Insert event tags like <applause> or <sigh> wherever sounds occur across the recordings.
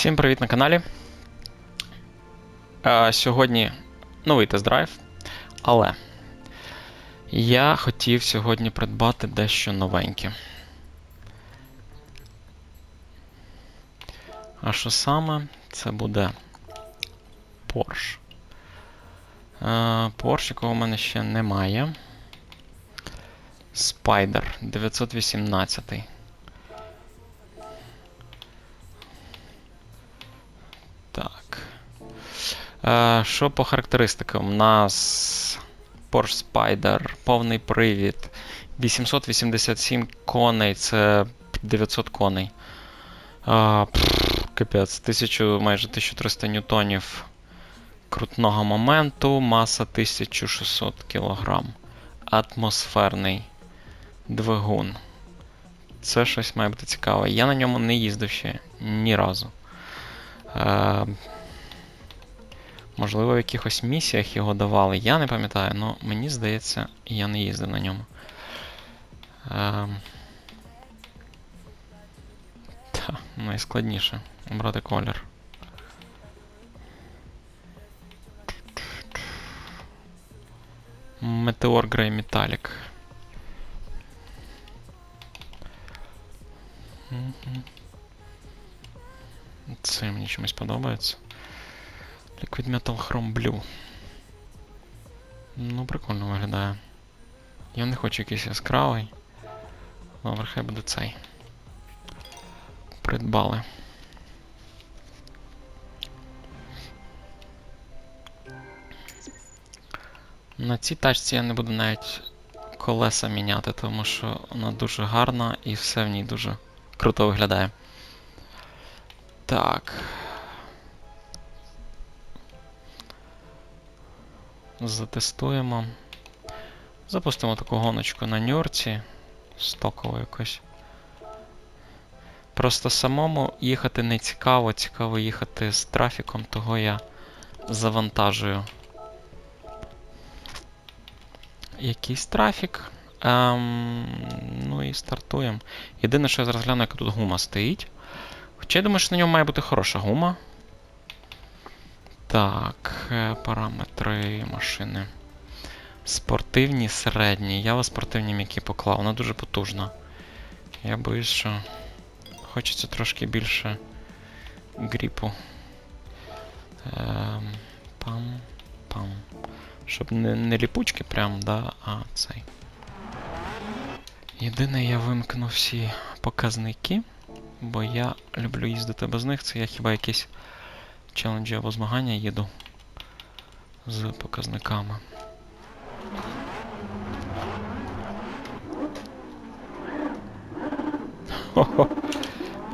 Всім привіт на каналі. Е, сьогодні новий тест-драйв, але я хотів сьогодні придбати дещо новеньке. А що саме? Це буде Porsche. Е, Porsche, якого в мене ще немає. Spider 918. Що по характеристикам? У нас Porsche Spider, повний привід, 887 коней, це 900 коней. А, пф, капець, 1000, майже 1300 ньютонів крутного моменту, маса 1600 кг. Атмосферний двигун. Це щось має бути цікаве. Я на ньому не їздив ще ні разу. Е, можливо, в якихось місіях його давали. Я не пам'ятаю, але мені здається, я не їздив на ньому. Е, та, найскладніше обрати колір. Grey Metallic. Мгм. Це мені чимось подобається. Liquid Metal Chrome Blue. Ну, прикольно виглядає. Я не хочу якийсь яскравий. Добре, хай буде цей. Придбали. На цій тачці я не буду навіть колеса міняти, тому що вона дуже гарна і все в ній дуже круто виглядає. Так. Затестуємо. Запустимо таку гоночку на нюрці. Стокову якось. Просто самому їхати не цікаво, цікаво їхати з трафіком, того я завантажую. Якийсь трафік. Ем, ну і стартуємо. Єдине, що я зараз гляну, яка тут гума стоїть. Хоча я думаю, що на ньому має бути хороша гума. Так, е, параметри машини. Спортивні, середні. Я в спортивні м'які поклав, вона дуже потужна. Я боюсь, що хочеться трошки більше гріпу. Ем, пам, пам. Щоб не, не ліпучки прям, да, а цей. Єдине, я вимкну всі показники, бо я люблю їздити без них. Це я хіба якісь челенджі або змагання їду з показниками.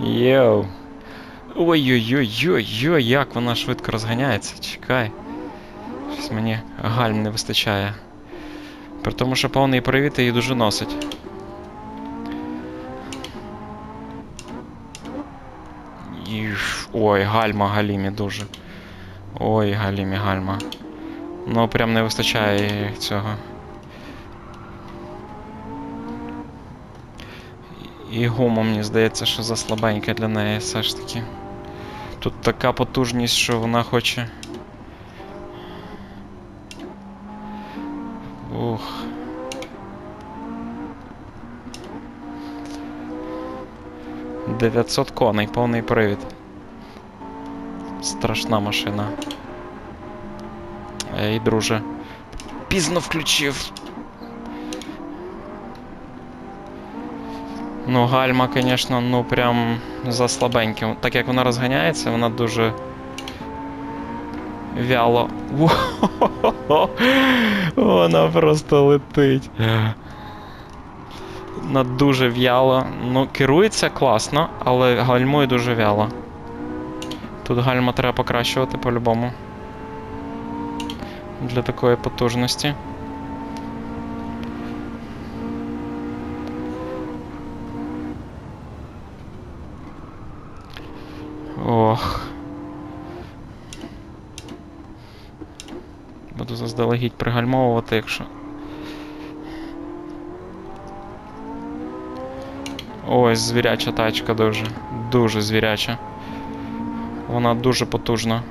Йоу. Ой-ой-ой-ой-ой, як вона швидко розганяється. Чекай. Щось мені гальм не вистачає. При тому, що повний привід її дуже носить. Іж, Ой, гальма галімі дуже. Ой, галімі гальма. Ну, прям не вистачає цього. І гума, мені здається, що заслабенька для неї все ж таки. Тут така потужність, що вона хоче. Ух. Дев'ятсот коней, повний привід. Страшна машина. Ей, друже. Пізно включив. Ну, гальма, звісно, ну прям заслабеньке. Так як вона розганяється, вона дуже вяло. <laughs> Вона просто летить. Вона дуже в'яло. Ну, керується класно, але гальмує дуже вяло. Тут гальма треба покращувати по-любому. Для такої потужності. Ох. Буду заздалегідь пригальмовувати, якщо. Ой, звіряча тачка дуже. Дуже звіряча. Вона дуже потужна.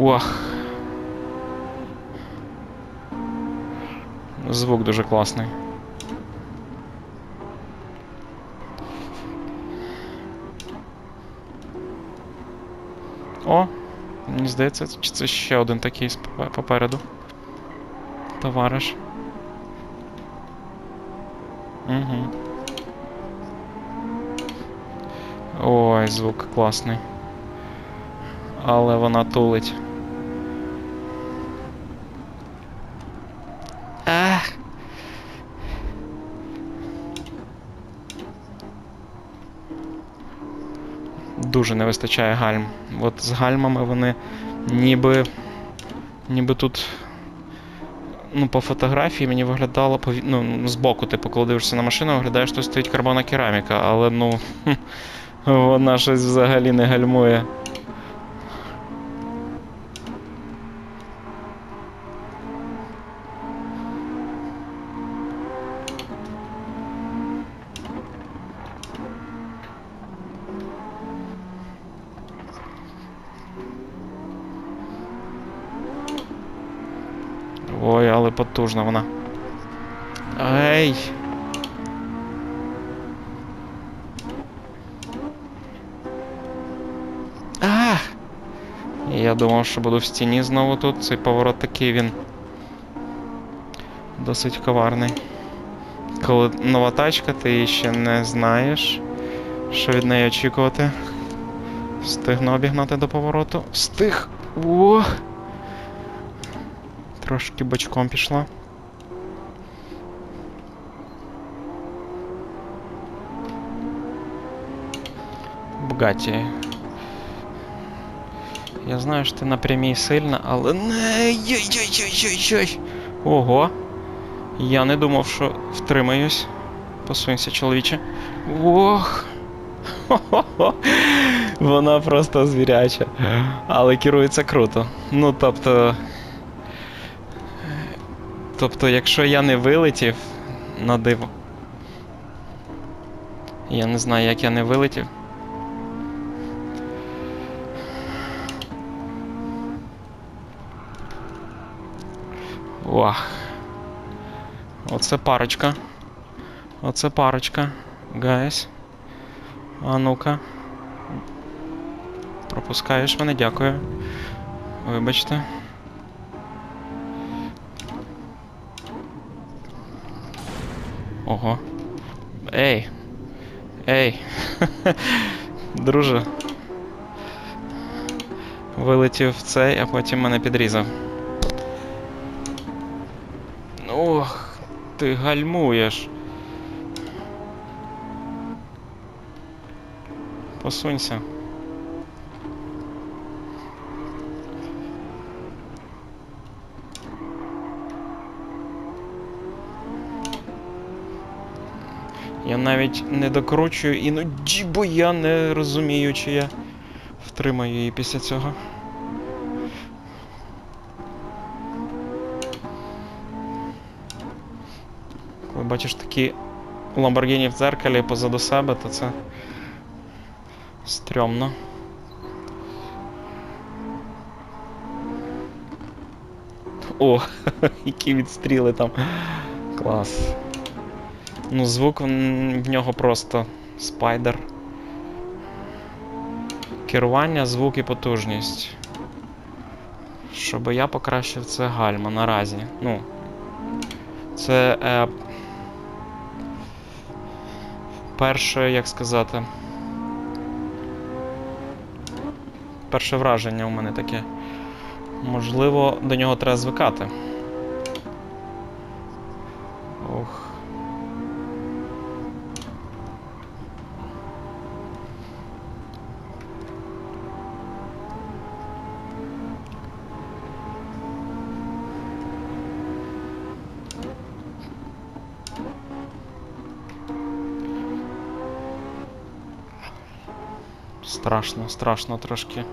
Ох. Звук дуже класний. О! Мені здається, чи це ще один такий попереду. Товариш. Угу. Ой, звук класний. Але вона тулить. Ах. Дуже не вистачає гальм. От з гальмами вони ніби. Ніби тут. Ну, по фотографії мені виглядало ну, збоку, типу, коли дивишся на машину, виглядає, що стоїть карбона кераміка, але ну. <laughs> Вона щось взагалі не гальмує. Ой, але потужна вона. Ей! Ах! Я думав, що буду в стіні знову тут. Цей поворот такий він. Досить коварний. Коли нова тачка, ти ще не знаєш, що від неї очікувати. Встигну обігнати до повороту. Встиг! О! Трошки бочком пішла. Бугаті. Я знаю, що ти на прямій сильна, але не. Йой-йой-йой-йой-йой. Ого. Я не думав, що втримаюсь. Посунься, чоловіче. Ох. Хо-хо-хо. <laughs> Вона просто звіряча. Але керується круто. Ну, тобто. Тобто, якщо я не вилетів на диво. Я не знаю, як я не вилетів. Ох. Оце парочка. Оце парочка. Гайс. А ну-ка. Пропускаєш мене, дякую. Вибачте. Ого. Ей. Ей. <laughs> Друже. Вилетів цей, а потім мене підрізав. Ох, ти гальмуєш. Посунься. Я навіть не докручую іноді, бо я не розумію, чи я втримаю її після цього. Коли бачиш такі Lamborghini в дзеркалі позаду себе, то це стрьомно. О, <laughs> які відстріли там. Клас. Ну, звук в нього просто спайдер. Керування, звук і потужність. Щоб я покращив це гальма наразі. Ну. Це. Е, перше, як сказати. Перше враження у мене таке. Можливо, до нього треба звикати. Ох. Страшно, страшно трошки.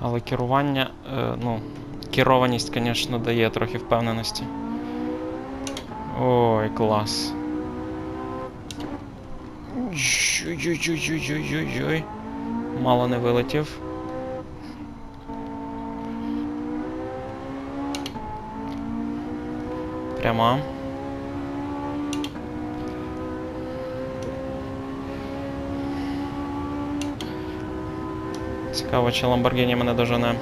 Але керування, е, ну, керованість, звісно, дає трохи впевненості. Ой, клас. Ой-ой-ой-ой-ой-ой. Мало не вилетів. Пряма. Цікаво, чи Lamborghini мене дожене.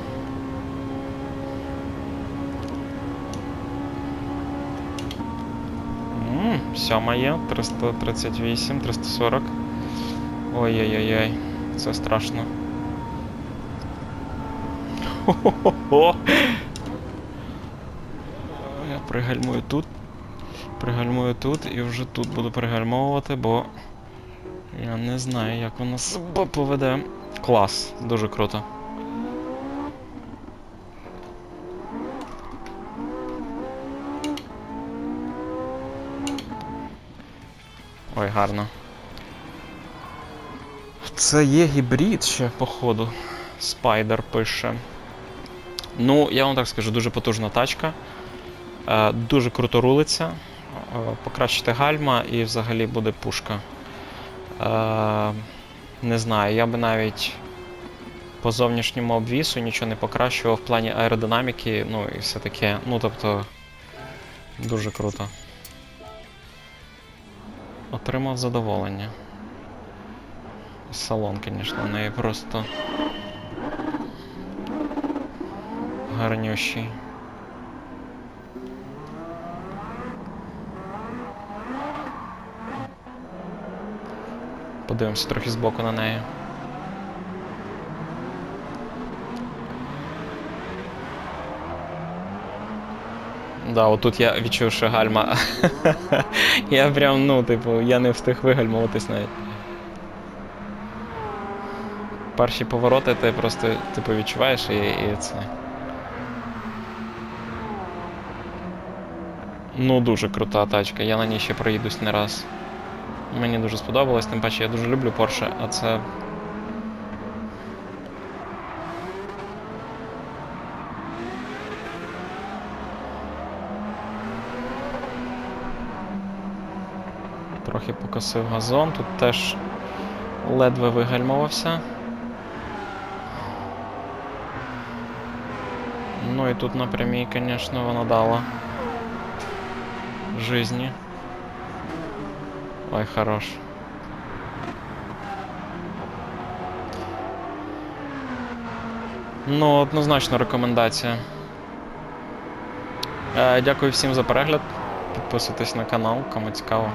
Сьома є, 338, 340. Ой-ой-ой-ой, це страшно. Хо-хо-хо. Я пригальмую тут. Пригальмую тут і вже тут буду пригальмовувати, бо я не знаю, як воно себе поведе. Клас, дуже круто. Ой, гарно. Це є гібрид ще, походу. Спайдер пише. Ну, я вам так скажу, дуже потужна тачка. Е, дуже круто рулиться. Е, покращити гальма і взагалі буде пушка. Не знаю, я би навіть по зовнішньому обвісу нічого не покращував в плані аеродинаміки, ну і все таке. Ну тобто. Дуже круто. Отримав задоволення. Салон, звісно, неї просто гарнющий. Подивимося трохи збоку на неї. Да, отут я відчув, що гальма. <laughs> я прям, ну, типу, я не встиг вигальмуватись навіть. Перші повороти ти просто, типу, відчуваєш і, і це. Ну, дуже крута тачка, я на ній ще проїдусь не раз. Мені дуже сподобалось, тим паче я дуже люблю Porsche, а це. Трохи покосив газон, тут теж ледве вигальмувався. Ну і тут на прямій, звісно, вона дала жизни. Ой, хорош. Ну, однозначно рекомендація. Е, дякую всім за перегляд. Підписуйтесь на канал, кому цікаво.